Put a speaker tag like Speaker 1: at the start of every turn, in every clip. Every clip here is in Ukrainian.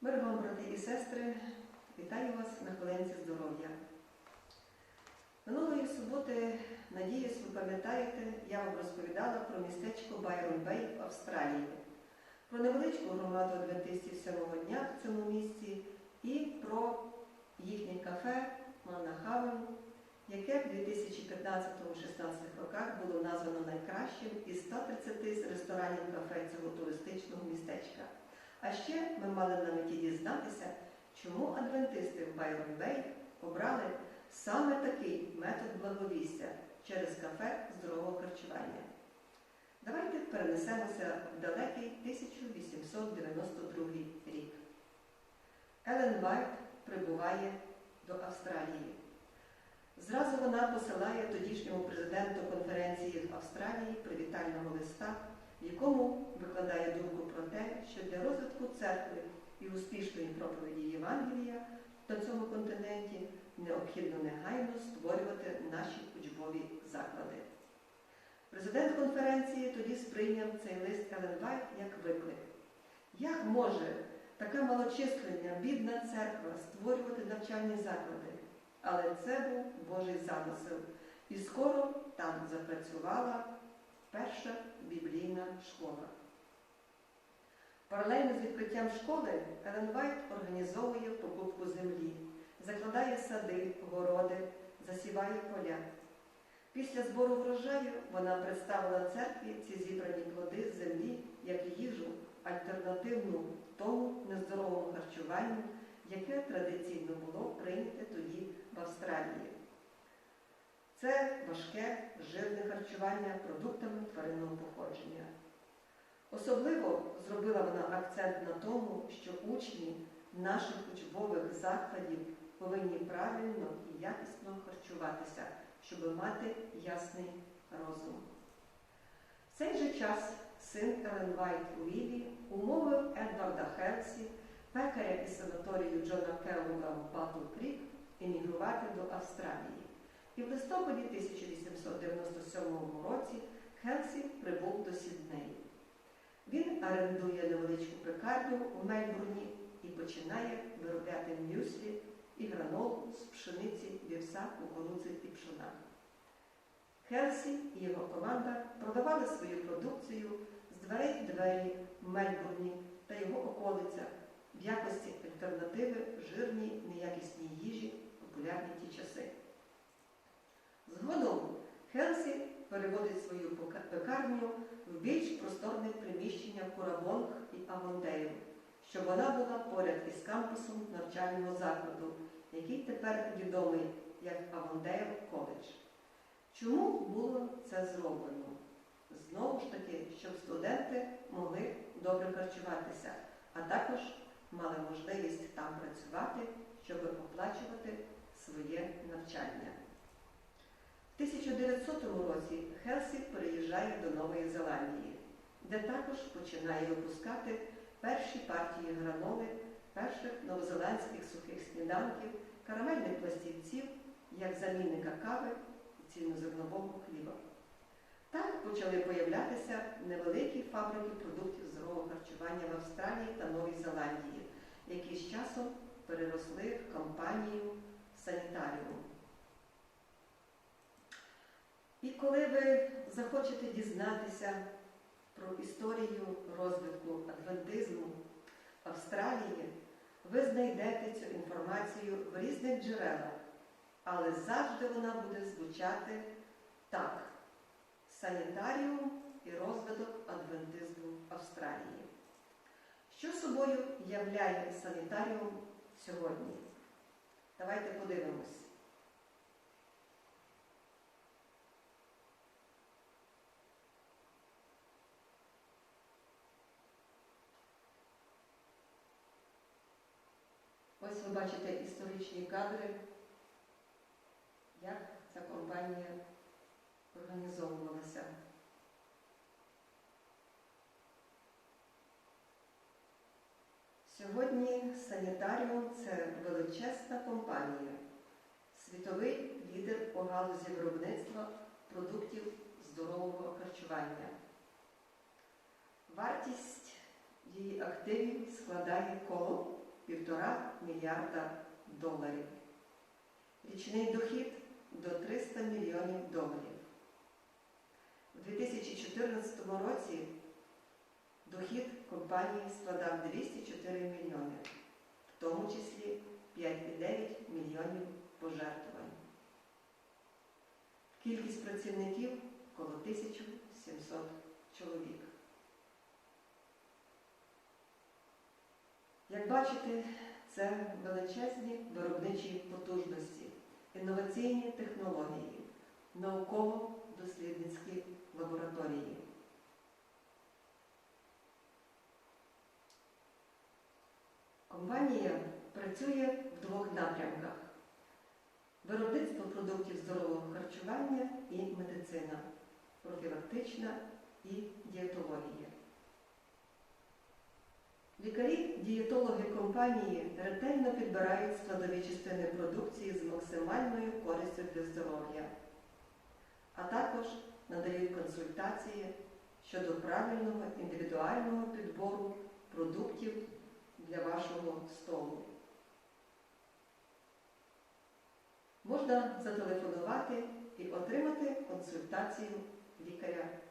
Speaker 1: Мир вам, брати і сестри, вітаю вас на хвилинці здоров'я. Минулої суботи, надіюсь, ви пам'ятаєте, я вам розповідала про містечко Байрон Бей в Австралії, про невеличку громаду адвентистів сьомого дня в цьому місті і про їхнє кафе Манна Хавен, яке в 2015-16 роках було названо найкращим із 130 ресторанів кафе цього туристичного містечка. А ще ми мали на меті дізнатися, чому адвентисти в Байрон Бей обрали саме такий метод благовістя через кафе здорового харчування. Давайте перенесемося в далекий 1892 рік. Елен Вайт прибуває до Австралії. Зразу вона посилає тодішньому президенту конференції в Австралії привітального листа, в якому викладає думку про те, що для розвитку церкви і успішної проповіді Євангелія на цьому континенті необхідно негайно створювати наші учбові заклади. Президент конференції тоді сприйняв цей лист Елен Вайт як виклик. Як може така малочисленна, бідна церква створювати навчальні заклади? Але це був Божий замисел. І скоро там запрацювала перша біблійна школа. Паралельно з відкриттям школи Елен Вайт організовує покупку землі, закладає сади, городи, засіває поля. Після збору врожаю вона представила церкві ці зібрані плоди з землі як їжу, альтернативну тому нездоровому харчуванню, яке традиційно було прийняте тоді в Австралії. Це важке, жирне харчування продуктами тваринного походження. Особливо зробила вона акцент на тому, що учні наших учбових закладів повинні правильно і якісно харчуватися, щоб мати ясний розум. В цей же час син Елен Вайт Уіллі умовив Едварда Хелсі, пекаря із санаторію Джона Келлога в Батл Крік, емігрувати до Австралії. І в листопаді 1897 році Хелсі прибув до Сіднею. Він орендує невеличку пекарню у Мельбурні і починає виробляти мюслі і гранолу з пшениці, вівса, кукурудзи і пшона. Хелсі і його команда продавали свою продукцію з дверей в двері в Мельбурні та його околицях в якості альтернативи жирній неякісній їжі, популярні ті часи. Згодом Хелсі переводить свою пекарню в більш просторне приміщення Курабонг і Авондейл, щоб вона була поряд із кампусом навчального закладу, який тепер відомий як Авондейл коледж. Чому було це зроблено? Знову ж таки, щоб студенти могли добре харчуватися, а також мали можливість там працювати, щоб оплачувати своє навчання. В 1900 році Хелсі переїжджає до Нової Зеландії, де також починає випускати перші партії граноли, перших новозеландських сухих сніданків, карамельних пластівців, як замінника кави і цільнозернового хліба. Так почали появлятися невеликі фабрики продуктів здорового харчування в Австралії та Новій Зеландії, які з часом переросли в компанію Санітаріум. І коли ви захочете дізнатися про історію розвитку адвентизму Австралії, ви знайдете цю інформацію в різних джерелах, але завжди вона буде звучати так: санітаріум і розвиток адвентизму Австралії. Що собою являє санітаріум сьогодні? Давайте подивимось. Ось ви бачите історичні кадри, як ця компанія організовувалася. Сьогодні Санітаріум це величезна компанія, світовий лідер у галузі виробництва продуктів здорового харчування. Вартість її активів складає коло півтора мільярда доларів. Річний дохід до 300 мільйонів доларів. У 2014 році дохід компанії складав 204 мільйони, в тому числі 5,9 мільйонів пожертвувань. Кількість працівників коло 1700 чоловік. Як бачите, це величезні виробничі потужності, інноваційні технології, науково-дослідницькі лабораторії. Компанія працює в двох напрямках: виробництво продуктів здорового харчування і медицина, профілактична і дієтологія. Лікарі-дієтологи компанії ретельно підбирають складові частини продукції з максимальною користю для здоров'я, а також надають консультації щодо правильного індивідуального підбору продуктів для вашого столу. Можна зателефонувати і отримати консультацію лікаря-дієтолога.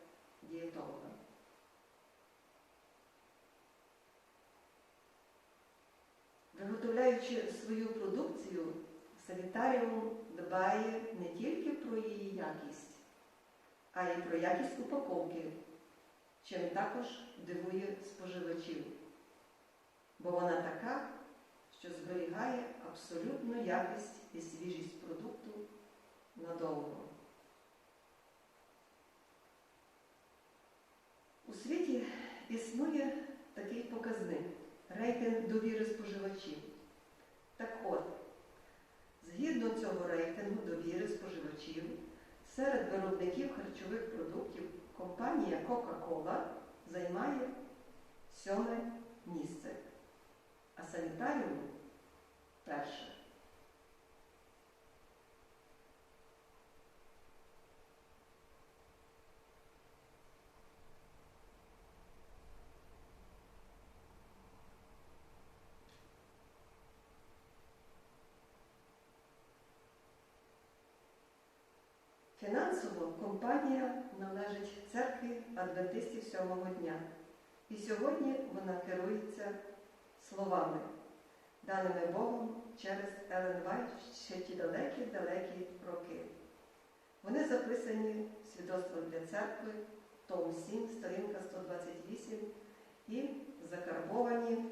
Speaker 1: Свою продукцію, санітаріум дбає не тільки про її якість, а й про якість упаковки, чим також дивує споживачів. Бо вона така, що зберігає абсолютну якість і свіжість продукту надовго. У світі існує такий показник рейтинг довіри споживачів. Так от, згідно цього рейтингу довіри споживачів, серед виробників харчових продуктів компанія Coca-Cola займає сьоме місце, а санітаріум перше. Компанія належить церкві адвентистів сьомого дня. І сьогодні вона керується словами, даними Богом через Елен Вайт ще ті далекі-далекі роки. Вони записані свідоцтво для церкви, том 7, сторінка 128 і закарбовані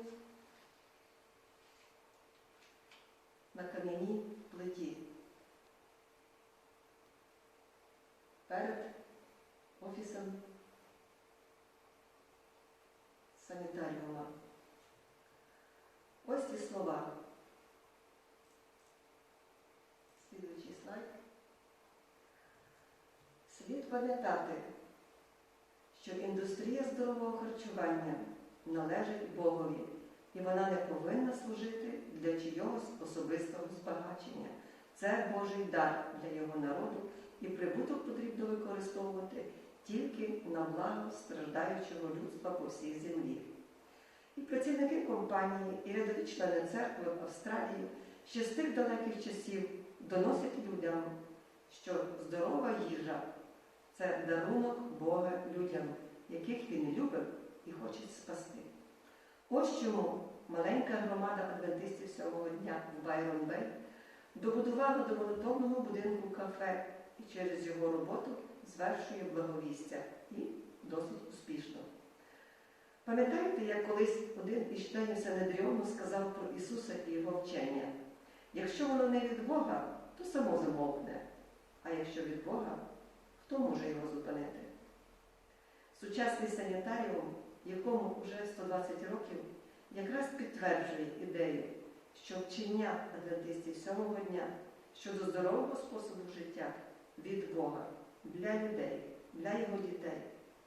Speaker 1: на кам'яній плиті. Слід пам'ятати, що індустрія здорового харчування належить Богові, і вона не повинна служити для чийогось особистого збагачення. Це Божий дар для його народу і прибуток потрібно використовувати тільки на благо страждаючого людства по всій землі. І працівники компанії і рядові члени церкви в Австралії ще з тих далеких часів доносять людям, що здорова їжа це дарунок Бога людям, яких він любить і хоче спасти. Ось чому маленька громада адвентистів сьомого дня в Байрон Бей добудувала до молитовного будинку кафе і через його роботу звершує благовістя і досить успішно. Пам'ятаєте, як колись один із членів Сенедріону сказав про Ісуса і Його вчення? Якщо воно не від Бога, то само замовкне, а якщо від Бога, хто може його зупинити? Сучасний санітаріум, якому вже 120 років, якраз підтверджує ідею, що вчення адвентистів сьомого дня щодо здорового способу життя від Бога для людей, для його дітей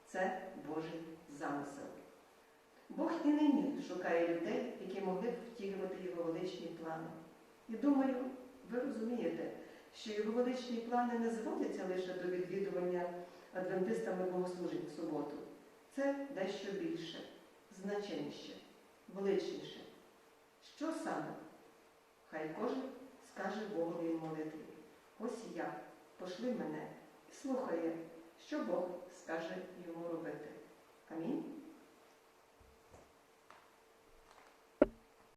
Speaker 1: це Божий замисел. Бог і нині шукає людей, які могли б втілювати його величні плани. І думаю, ви розумієте, що його величні плани не зводяться лише до відвідування адвентистами богослужень в суботу. Це дещо більше, значніше, величніше. Що саме? Хай кожен скаже Богові молитві. Ось я, пошли мене і слухає, що Бог скаже йому робити. Амінь.